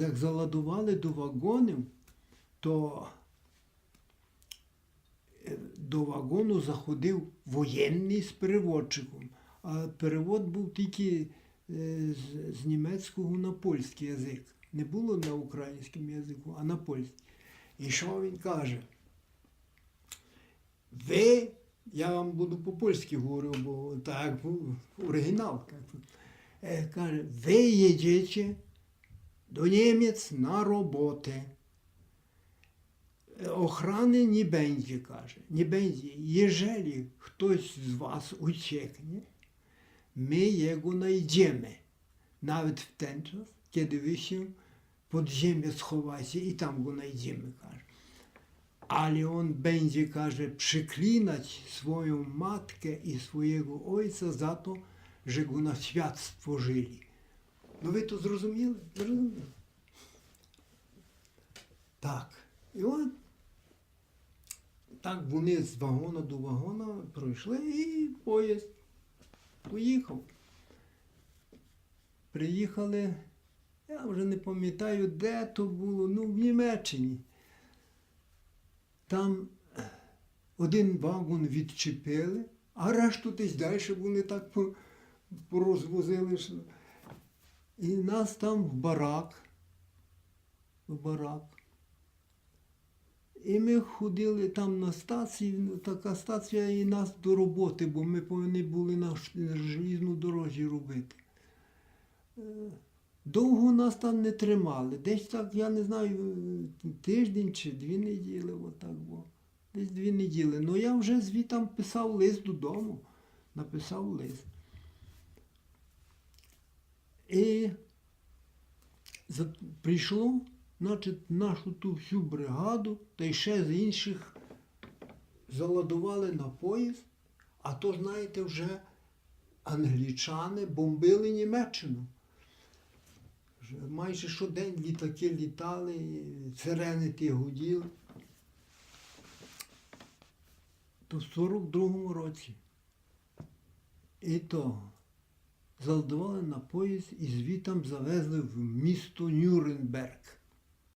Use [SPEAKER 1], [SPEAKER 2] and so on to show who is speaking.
[SPEAKER 1] як заладували до вагонів, то е, до вагону заходив воєнний з переводчиком. А перевод був тільки е, з, німецького на польський язик. Не було на українському язику, а на польський. І що він каже? Ви, я вам буду по-польськи говорю, бо так оригінал. Е, Каже, ви їдете до Німець на роботи. Е, Охрани не będzie, каже. Не będzie. Jeżeli хтось з вас ucieknie, my jego znajdziemy. Nawet w ten czas, kiedy wy się pod ziemię schowacie i tam go znajdziemy, каже. Ale on będzie, каже, przyklinać swoją matkę i swojego ojca za to, że go na świat stworzyli. Ну ви то зрозуміли? Зрозуміли. Так. І от так вони з вагона до вагона пройшли і поїзд поїхав. Приїхали, я вже не пам'ятаю, де то було, ну в Німеччині. Там один вагон відчепили, а решту десь далі вони так порозвозили. що- І нас там в барак. В барак. І ми ходили там на стації, ну, така стація і нас до роботи, бо ми повинні були на дорожі робити. Е, Довго нас там не тримали. Десь так, я не знаю, тиждень чи дві неділи, отак було. Десь дві неділи. Ну я вже звітам писав лист додому. Написав лист. І прийшло, значить, нашу ту всю бригаду, та й ще з інших заладували на поїзд, а то, знаєте, вже англічани бомбили Німеччину. Майже щодень літаки літали, сирени ті гуділи. То в 42-му році. І то заладували на поїзд і звітом завезли в місто Нюрнберг.